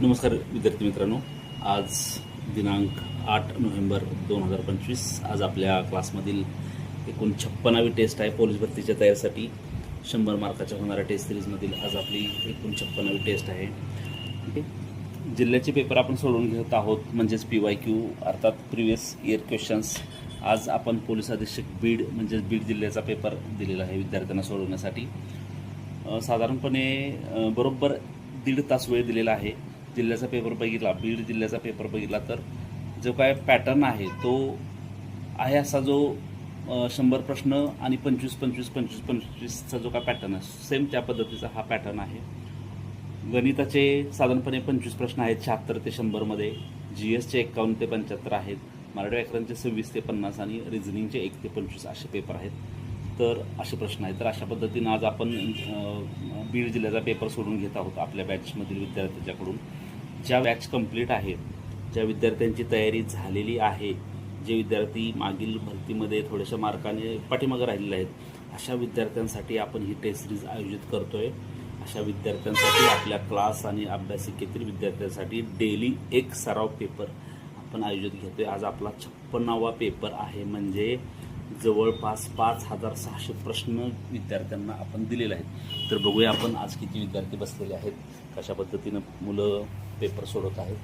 नमस्कार विद्यार्थी मित्रांनो. आज दिनांक आठ नोव्हेंबर दोन हजार पंचवीस. आज आपल्या क्लासमधील एकूण छप्पनावी टेस्ट आहे पोलीस भरतीच्या तयारीसाठी. शंभर मार्काच्या होणाऱ्या टेस्ट सिरीजमधील आज आपली एकूण छप्पनावी टेस्ट आहे. ओके जिल्ह्याचे पेपर आपण सोडून घेत आहोत म्हणजेच पी वाय क्यू अर्थात प्रिव्हियस इयर क्वेश्चन्स. आज आपण पोलीस अधीक्षक बीड म्हणजेच बीड जिल्ह्याचा पेपर दिलेला आहे विद्यार्थ्यांना सोडवण्यासाठी. साधारणपणे बरोबर दीड तास वेळ दिलेला आहे. जिल्ह्याचा पेपर बघितला बीड जिल्ह्याचा पेपर बघितला तर जो काय पॅटर्न आहे तो आहे असा जो शंभर प्रश्न आणि पंचवीस पंचवीस पंचवीस पंचवीसचा जो काय पॅटर्न आहे सेम त्या पद्धतीचा हा पॅटर्न आहे. गणिताचे साधारणपणे पंचवीस प्रश्न आहेत शहात्तर ते शंभरमध्ये जी एसचे एक्कावन्न ते पंच्याहत्तर आहेत मराठी व्याकरणचे सव्वीस ते पन्नास आणि रिझनिंगचे एक ते पंचवीस असे पेपर आहेत. तर असे प्रश्न आहेत. तर अशा पद्धतीनं आज आपण बीड जिल्ह्याचा पेपर सोडून घेत आहोत आपल्या बॅचमधील विद्यार्थ्यांच्याकडून. ज्या बॅच कंप्लीट आहेत ज्या विद्यार्थ्यांची तयारी झालेली आहे जे विद्यार्थी मागील भरतीमध्ये थोड्याशा मार्काने पाठीमागं राहिलेले आहेत अशा विद्यार्थ्यांसाठी आपण ही टेस्ट सिरीज आयोजित आहे अशा विद्यार्थ्यांसाठी आपल्या क्लास आणि अभ्यासिकेतील विद्यार्थ्यांसाठी डेली एक सराव पेपर आपण आयोजित घेतो आहे आज आपला छप्पन्नावा पेपर आहे. म्हणजे जवळपास पाच हजार सहाशे प्रश्न विद्यार्थ्यांना आपण दिलेले आहेत. तर बघूया आपण आज किती विद्यार्थी बसलेले आहेत. कशा पद्धतीनं मुलं पेपर सोडवत आहेत.